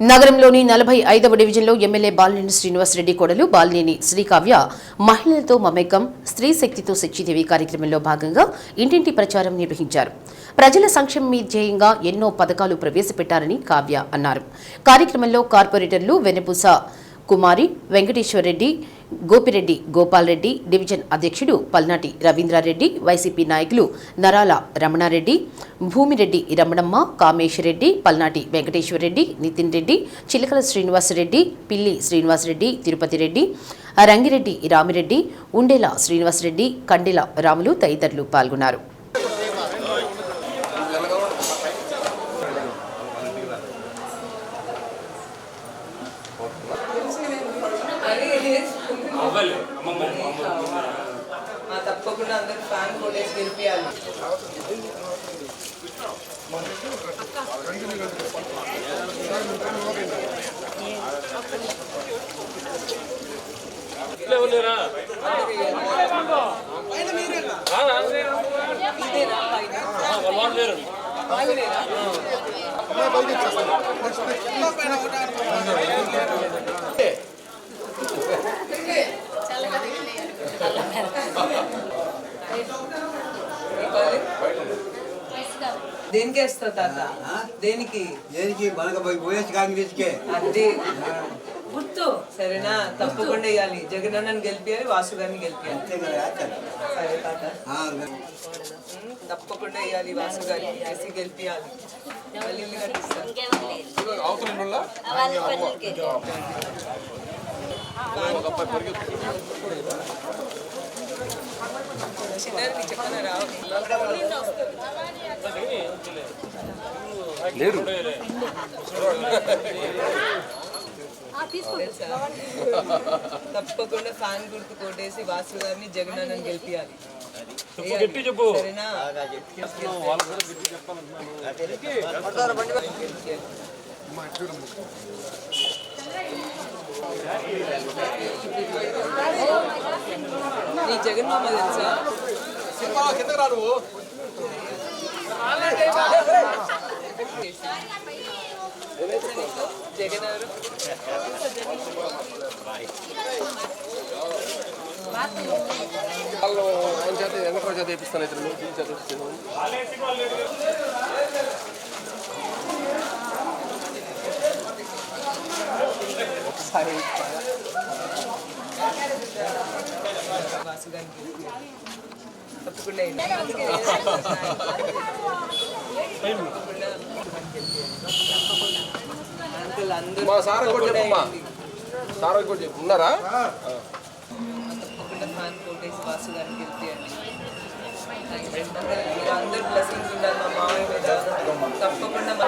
నగరంలోని నలభై ఐదవ డివిజన్లో ఎమ్మెల్యే బాలినేని శ్రీనివాసరెడ్డి కోడలు బాలినేని శ్రీకావ్య మహిళలతో మమేకం స్త్రీ శక్తితో శక్తిదేవి కార్యక్రమంలో భాగంగా ఇంటింటి ప్రచారం నిర్వహించారు. ప్రజల సంక్షేమ ధ్యేయంగా ఎన్నో పథకాలు ప్రవేశపెట్టారని కావ్య అన్నారు. కార్యక్రమంలో కార్పొరేటర్లు వెన్నపూస కుమారి వెంకటేశ్వరరెడ్డి గోపిరెడ్డి గోపాల్రెడ్డి డివిజన్ అధ్యక్షుడు పల్నాటి రవీంద్రారెడ్డి వైసీపీ నాయకులు నరాల రమణారెడ్డి భూమిరెడ్డి రమణమ్మ కామేశ్వరరెడ్డి పల్నాటి వెంకటేశ్వరరెడ్డి నితిన్ రెడ్డి చిలకల శ్రీనివాసరెడ్డి పిల్లి శ్రీనివాసరెడ్డి తిరుపతి రెడ్డి రంగిరెడ్డి రామిరెడ్డి ఉండేల శ్రీనివాసరెడ్డి కండెల రాములు తదితరులు పాల్గొన్నారు. తప్పకుండా అందరూ ఫ్యాన్ కొట్టేసి గెలిపియాలి ఇదేనా దేనికి వేస్తావు తాత దేనికి దేనికి మనకు వైఎస్ కాంగ్రెస్కే అదే గుర్తు సరేనా తప్పకుండా ఇవ్వాలి జగనన్నని గెలిపియాలి వాసు గారిని గెలిపియాలి అంతే కదా చేస్తారు. సరే తాత ఆ, ఉమ్, తప్పకుండా ఇవ్వాలి వాసు గారిని వేసి గెలిపియాలి మళ్ళీ ఇల్లు కట్టిస్తాను చిన్నారికి చెప్పనా రా తెలుసా? తప్పకుండా ఫ్యాన్ గుర్తు కొట్టేసి వాసు గారిని జగనన్నని గెలిపియాలి. సరేనా? నీ జగన్మామ తెలుసా జగన్ ఎవరు వాళ్ళు ఆయన చేత వెంకటరావు చేత వేపిస్తాను ఇతను దీని చేత మా సార్ కూడా తప్పకుండా చెప్పమ్మా వేయండి. సార్ కూడా చెప్పు ఉన్నారా తప్పకుండా ఫ్యాన్ కోటేసి వాసు గారిని గెలిపియండి మీరు అందరు బ్లెస్సింగ్స్ ఉండాలి మా మామయ్య మీద తప్పకుండా మా